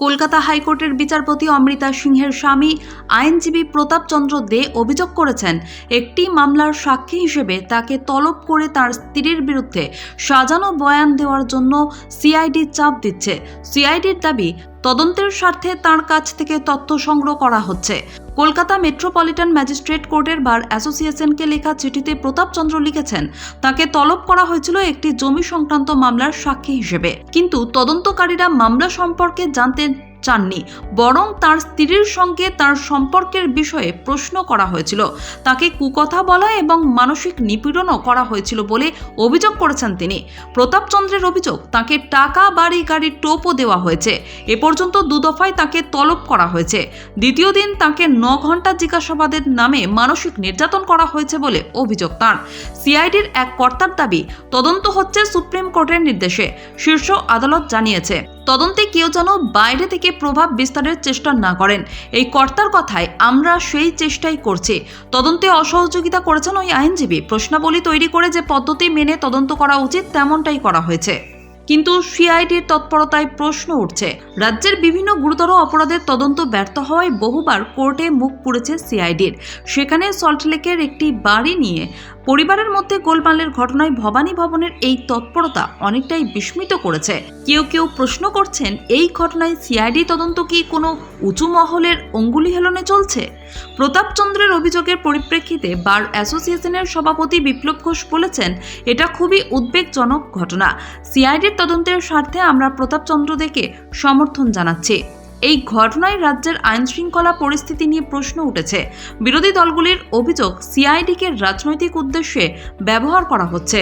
কলকাতা হাইকোর্টের বিচারপতি অমৃতা সিংহের স্বামী আইনজীবী প্রতাপচন্দ্র দে অভিযোগ করেছেন, একটি মামলার সাক্ষী হিসেবে তাকে তলব করে তার স্ত্রীর বিরুদ্ধে সাজানো বয়ান দেওয়ার জন্য সিআইডি চাপ দিচ্ছে। সিআইডির দাবি তদন্তের স্বার্থে তার কাছ থেকে তথ্য সংগ্রহ করা হচ্ছে। কলকাতা মেট্রোপলিটন ম্যাজিস্ট্রেট কোর্টের বার অ্যাসোসিয়েশনকে লেখা চিঠিতে প্রতাপচন্দ্র লিখেছেন, তাকে তলব করা হয়েছিল একটি জমি সংক্রান্ত মামলার সাক্ষী হিসেবে। কিন্তু তদন্তকারীরা মামলা সম্পর্কে জানতে চাননি, বরং তার স্ত্রীর সঙ্গে তার সম্পর্কের বিষয়ে প্রশ্ন করা হয়েছিল। তাকে কুকথা বলা এবং মানসিক নিপীড়নও করা হয়েছিল বলে অভিযোগ করেছেন তিনি। প্রতাপচন্দ্রের অভিযোগ, তাকে টাকা, বাড়ি গাড়ি টোপও দেওয়া হয়েছে। এ পর্যন্ত দুদফায় তাকে তলব করা হয়েছে। দ্বিতীয় দিন তাকে ন ঘণ্টা জিজ্ঞাসাবাদের নামে মানসিক নির্যাতন করা হয়েছে বলে অভিযোগ তার। সিআইডির এক কর্তার দাবি, তদন্ত হচ্ছে সুপ্রিম কোর্টের নির্দেশে, শীর্ষ আদালত জানিয়েছে। তদন্তে কেউ যেন বাইরে থেকে প্রভাব বিস্তারের চেষ্টা না করেন। এই কর্তার কথায় আমরা সেই চেষ্টাই করছি। তদন্তে অসহযোগিতা করেছেন ওই আইনজীবী। প্রশ্নাবলী তৈরি করে যে পদ্ধতি মেনে তদন্ত করা উচিত, তেমনটাই করা হয়েছে। কিন্তু সিআইডির তৎপরতায় প্রশ্ন উঠছে। রাজ্যের বিভিন্ন গুরুতর অপরাধের তদন্ত ব্যর্থ হওয়ায় বহুবার কোর্টে মুখ পুড়েছে সিআইডির। সেখানে সল্টলেকের একটি বাড়ি নিয়ে পরিবারের মধ্যে গোলমালের ঘটনায় ভবানী ভবনের এই তৎপরতা অনেকটাই বিস্মিত করেছে। কেউ কেউ প্রশ্ন করছেন, এই ঘটনায় সিআইডি তদন্ত কি কোনো উঁচু মহলের অঙ্গুলি হেলনে চলছে? প্রতাপচন্দ্রের অভিযোগের পরিপ্রেক্ষিতে বার অ্যাসোসিয়েশনের সভাপতি বিপ্লব ঘোষ বলেছেন, এটা খুবই উদ্বেগজনক ঘটনা। সিআইডির তদন্তের স্বার্থে আমরা প্রতাপচন্দ্র দেকে সমর্থন জানাচ্ছি। এই ঘটনায় রাজ্যের আইন শৃঙ্খলা পরিস্থিতি নিয়ে প্রশ্ন উঠেছে। বিরোধী দলগুলির অভিযোগ সিআইডিকে রাজনৈতিক উদ্দেশ্যে ব্যবহার করা হচ্ছে।